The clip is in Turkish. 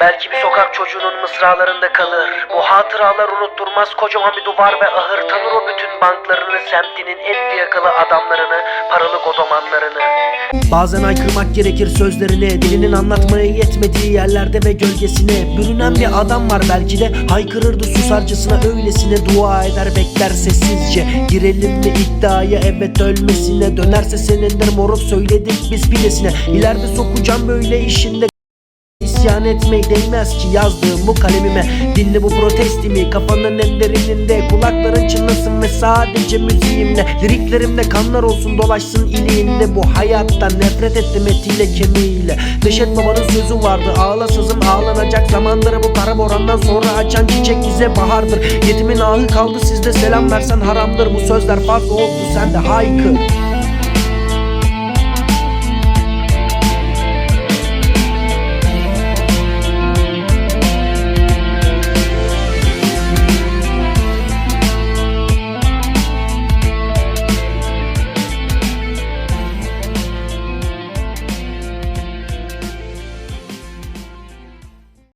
Belki bir sokak çocuğunun mısralarında kalır. Bu hatıralar unutturmaz kocaman bir duvar ve ahır. Tanır o bütün banklarını, semtinin en fiyakalı adamlarını, paralı godomanlarını. Bazen aykırmak gerekir sözlerine Dilinin anlatmaya yetmediği yerlerde ve gölgesine. Bürünen bir adam var belki de Haykırırdı susarcasına öylesine Dua eder bekler sessizce. Girelim mi iddiaya evet ölmesine? Dönerse senindir moruk söyledik biz pidesine İleride sokacağım böyle işinde İsyan etmeyi değmez ki yazdığım bu kalemime. Dinle bu protestimi kafanın en derininde Kulakların çınlasın ve sadece müziğimle. Liriklerimde kanlar olsun dolaşsın iliğinde Bu hayattan nefret ettim etiyle kemiğiyle. Neşet babanın sözü vardı ağla sızım ağlanacak zamanları Bu para borandan sonra açan çiçek bize bahardır. Yetimin ahı kaldı sizde selam versen haramdır. Bu sözler farklı oldu sen de haykır